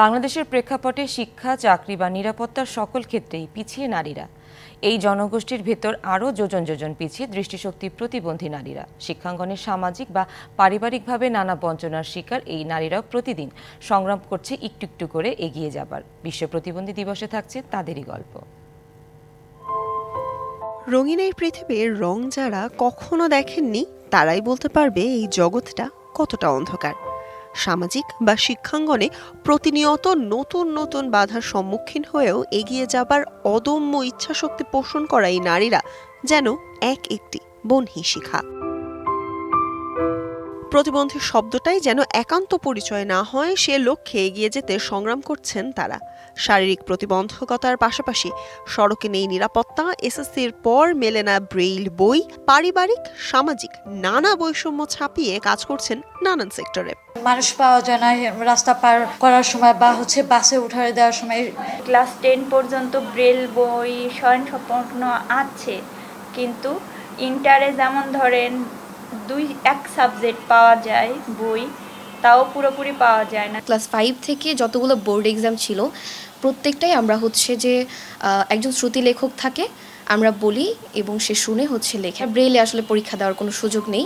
বাংলাদেশের প্রেক্ষাপটে শিক্ষা, চাকরি বা নিরাপত্তার সকল ক্ষেত্রেই পিছিয়ে নারীরা। এই জনগোষ্ঠীর ভেতর আরও যোজন যোজন পিছিয়ে দৃষ্টিশক্তি প্রতিবন্ধী নারীরা। শিক্ষাঙ্গনে সামাজিক বা পারিবারিকভাবে নানা বঞ্চনার শিকার এই নারীরাও প্রতিদিন সংগ্রাম করছে একটু একটু করে এগিয়ে যাবার। বিশ্ব প্রতিবন্ধী দিবসে থাকছে তাদেরই গল্প। রঙিন এই পৃথিবীর রং যারা কখনো দেখেননি, তারাই বলতে পারবে এই জগৎটা কতটা অন্ধকার। সামাজিক বা শিক্ষাঙ্গনে প্রতিনিয়ত নতুন নতুন বাধার সম্মুখীন হয়েও এগিয়ে যাবার অদম্য ইচ্ছাশক্তি পোষণ করা এই নারীরা যেন এক একটি বনহি শিখা। প্রতিবন্ধী শব্দটাই যেন একান্ত পরিচয় না হয় সে লক্ষ্যে এগিয়ে যেতে সংগ্রাম করছেন তারা। শারীরিক প্রতিবন্ধকতার পাশাপাশি সড়কে নেই নিরাপত্তা এসএসসির পর মেলে না ব্রেইল বই পারিবারিক সামাজিক নানা বৈষম্য ছাপিয়ে কাজ করছেন নানান সেক্টরে। মানুষ পাওয়া যায় না রাস্তা পার করার সময় বা হচ্ছে বাসে উঠারে দেওয়ার সময়। ক্লাস টেন পর্যন্ত ব্রেল বই স্বয়ং সম্পন্ন আছে কিন্তু ইন্টারে যেমন ধরেন দুই, এক সাবজেক্ট পাওয়া যায় বই, তাও পুরোপুরি পাওয়া যায় না। ক্লাস ফাইভ থেকে যতগুলো বোর্ড এক্সাম ছিল, প্রত্যেকটাই আমরা হচ্ছে যে একজন শ্রুতি লেখক থাকে, আমরা বলি এবং সে শুনে হচ্ছে লেখা। ব্রেলে আসলে পরীক্ষা দেওয়ার কোনো সুযোগ নেই।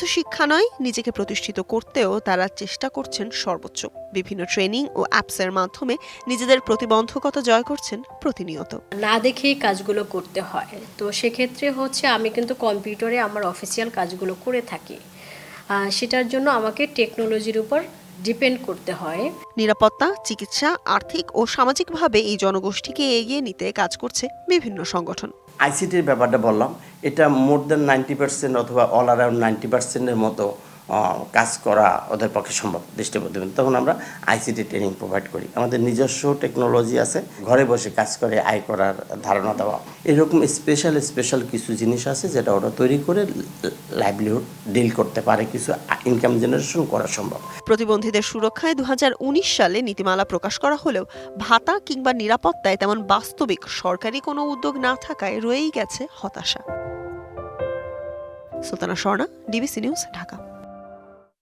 শুধু শিক্ষা নয় নিজেকে প্রতিষ্ঠিত করতেও তারা চেষ্টা করছেন সর্বোচ্চ। বিভিন্ন ট্রেনিং ও অ্যাপসের মাধ্যমে নিজেদের প্রতিবন্ধকতা জয় করছেন প্রতিনিয়ত। না দেখেই কাজগুলো করতে হয়। তো সেক্ষেত্রে হচ্ছে আমি কিন্তু কম্পিউটারে আমার অফিসিয়াল কাজগুলো করে থাকি। সেটার জন্য আমাকে টেকনোলজির উপর ডিপেন্ড করতে হয়। নিরাপত্তা চিকিৎসা আর্থিক ও সামাজিকভাবে এই জনগোষ্ঠীকে এগিয়ে নিতে কাজ করছে বিভিন্ন সংগঠন। আইসিটির ব্যাপারটা বললাম এটা মোর দেন নাইনটি পার্সেন্ট অথবা অল অ্যারাউন্ড নাইনটি পার্সেন্টের মতো কাজ করা ওদের পক্ষে সম্ভব দৃষ্টি প্রতিবন্ধী তখন আমরা আইসিটি ট্রেনিং প্রোভাইড করি। আমাদের নিজস্ব টেকনোলজি আছে, ঘরে বসে কাজ করে আয় করার ধারণা দেওয়া। এরকম স্পেশাল স্পেশাল কিছু জিনিস আছে যেটা ওরা তৈরি করে লাইভলিহুড ডিল করতে পারে, কিছু ইনকাম জেনারেশন করা সম্ভব। প্রতিবন্ধীদের সুরক্ষায় দু হাজার উনিশ সালে নীতিমালা প্রকাশ করা হলেও ভাতা কিংবা নিরাপত্তায় তেমন বাস্তবিক সরকারি কোনো উদ্যোগ না থাকায় রয়েই গেছে হতাশা। Sultana Swarna DBC news Dhaka.